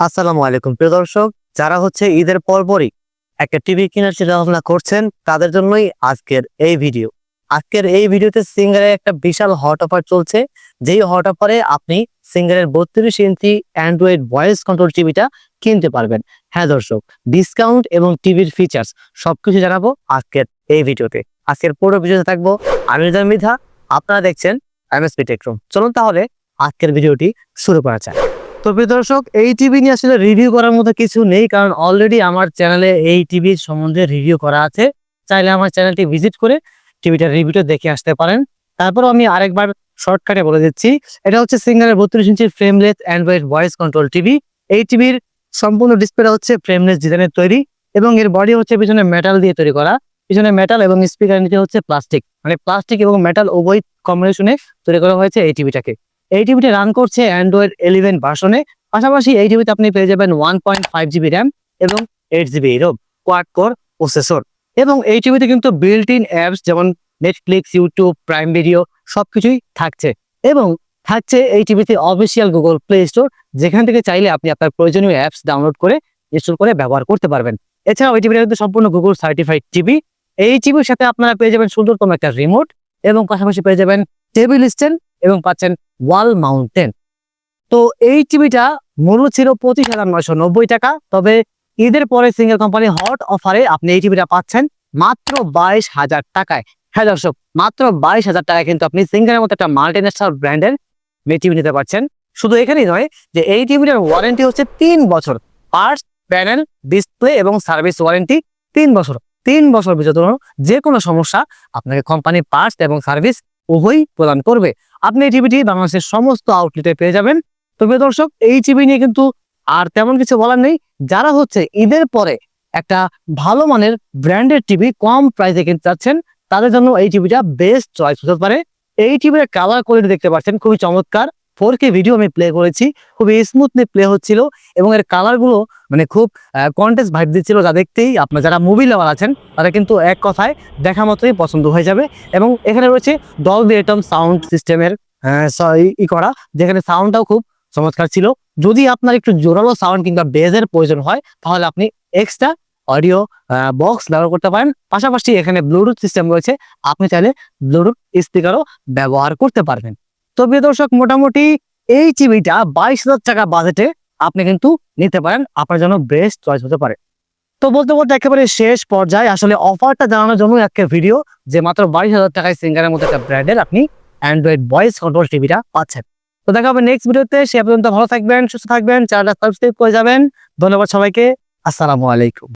আসসালামু আলাইকুম। প্রিয় দর্শক, যারা হচ্ছে ঈদের পরপরই একটা টিভি কেনার চিন্তা ভাবনা করছেন, তাদের জন্যই আজকের এই ভিডিও। আজকের এই ভিডিওতে সিঙ্গারের একটা বিশাল হট অফার চলছে। যেই হট অফারে আপনি সিঙ্গারের বত্রিশ ইঞ্চি অ্যান্ড্রয়েড ভয়েস কন্ট্রোল টিভিটা কিনতে পারবেন। হ্যাঁ দর্শক ডিসকাউন্ট এবং টিভির ফিচার্স সবকিছু জানাব আজকের এই ভিডিওতে। আজকের পুরো ভিডিওতে থাকব আমি মিধা, আপনারা দেখছেন এমএসপি টেকরুম চলুন তাহলে আজকের ভিডিওটি শুরু করা যাক। তো দর্শক, এই টিভি নিয়ে আসলে রিভিউ করার মতো কিছু নেই, কারণ অলরেডি আমার চ্যানেলে এই টিভির সম্বন্ধে রিভিউ করা আছে। চাইলে আমার চ্যানেলটি ভিজিট করে টিভিটার রিভিউটা দেখে আসতে পারেন। তারপর আমি আরেকবার শর্টকাটে বলে দিচ্ছি, এটা হচ্ছে সিঙ্গারের বত্রিশ ইঞ্চির frameless android voice control TV. এই টিভির সম্পূর্ণ ডিসপ্লেটা হচ্ছে ফ্রেমলেস ডিজাইনের তৈরি এবং এর বডি হচ্ছে পিছনে মেটাল দিয়ে তৈরি করা। পিছনে মেটাল এবং স্পিকার নিচে হচ্ছে প্লাস্টিক মানে প্লাস্টিক এবং মেটাল উভয় কম্বিনেশনে তৈরি করা হয়েছে এই টিভিটাকে। এই টিভিটা রান করছে অ্যান্ড্রয়েড ইলেভেন ভার্সনে পাশাপাশি এই টিভিতে আপনি পেয়ে যাবেন one point five GB RAM এবং eight GB ROM quad core processor এবং এই টিভিতে কিন্তু বিল্ট ইন অ্যাপস যেমন নেটফ্লিক্স ইউটিউব প্রাইম ভিডিও সবকিছুই থাকছে। এবং থাকছে এই টিভিতে অফিসিয়াল গুগল প্লে স্টোর যেখান থেকে চাইলে আপনি আপনার প্রয়োজনীয় অ্যাপস ডাউনলোড করে ইনস্টল করে ব্যবহার করতে পারবেন। এছাড়াও এই টিভিটা কিন্তু সম্পূর্ণ গুগল সার্টিফাইড টিভি এই টিভির সাথে আপনারা পেয়ে যাবেন সুন্দরতম একটা রিমোট এবং পাশাপাশি পেয়ে যাবেন টেবিল স্ট্যান্ড এবং পাচ্ছেন ওয়াল মাউন্টেন। তো এই টিভিটা মূল্য ছিল পঁচিশ হাজার নয়শো নব্বই টাকা। তবে ঈদের পরে সিঙ্গেল কোম্পানি হট অফারে আপনি এই টিভিটা পাচ্ছেন মাত্র বাইশ হাজার টাকায়। হ্যাঁ দর্শক, মাত্র বাইশ হাজার টাকায় কিন্তু আপনি সিঙ্গেলের মতো একটা মাল্টিনেশনাল ব্র্যান্ডের টিভি নিতে পারছেন। শুধু এখানেই নয় যে এই টিভিটার ওয়ারেন্টি হচ্ছে তিন বছর। পার্টস, প্যানেল, ডিসপ্লে এবং সার্ভিস ওয়ারেন্টি তিন বছর। তিন বছর ভিতর যে কোনো সমস্যা আপনাকে কোম্পানি পার্টস এবং সার্ভিস উভয়ই প্রদান করবে। আপনি এই টিভিটি বাংলাদেশের সমস্ত আউটলেটে পেয়ে যাবেন। তবে দর্শক, এই টিভি নিয়ে কিন্তু আর তেমন কিছু বলার নেই। যারা হচ্ছে ঈদের পরে একটা ভালো মানের ব্র্যান্ডের টিভি কম প্রাইসে কিনতে চাচ্ছেন, তাদের জন্য এই টিভিটা বেস্ট চয়েস হতে পারে। এই টিভির কালার কোয়ালিটি দেখতে পাচ্ছেন, খুবই চমৎকার। ফোর কে ভিডিও আমি প্লে করেছি। খুবই স্মুথলি প্লে হচ্ছিল এবং এর কালারগুলো মানে খুব কন্টেস্ট ভাইব দিচ্ছিল যা দেখতেই আপনার যারা মুভি লাভার আছেন, তারা কিন্তু এক কথায় দেখা মতোই পছন্দ হয়ে যাবে এবং এখানে রয়েছে ডলবি এটম সাউন্ড সিস্টেমের ই করা, যেখানে সাউন্ডটাও খুব চমৎকার ছিল। যদি আপনার একটু জোরালো সাউন্ড কিংবা বেজের প্রয়োজন হয়, তাহলে আপনি এক্সট্রা অডিও বক্স ব্যবহার করতে পারেন। পাশাপাশি এখানে ব্লুটুথ সিস্টেম রয়েছে, আপনি চাইলে ব্লুটুথ স্পিকারও ব্যবহার করতে পারবেন। তো দর্শক, মোটামুটি এই টিভিটা বাইশ হাজার টাকা বাজেটে আপনি কিন্তু নিতে পারেন। আপনার জন্য বেস্ট চয়েস হতে পারে। তো বলতে বলতে একেবারে শেষ পর্যায়ে আসলে অফারটা জানানোর জন্য একটা ভিডিও যে মাত্র বাইশ হাজার টাকায় সিঙ্গারের মতো একটা ব্র্যান্ডের আপনি অ্যান্ড্রয়েড ভয়েস কন্ট্রোল টিভিটা পাচ্ছেন। তো দেখা হবে নেক্সট ভিডিওতে সে পর্যন্ত ভালো থাকবেন, সুস্থ থাকবেন চ্যানেলটা সাবস্ক্রাইব করে যাবেন। ধন্যবাদ সবাইকে। আসসালামু আলাইকুম।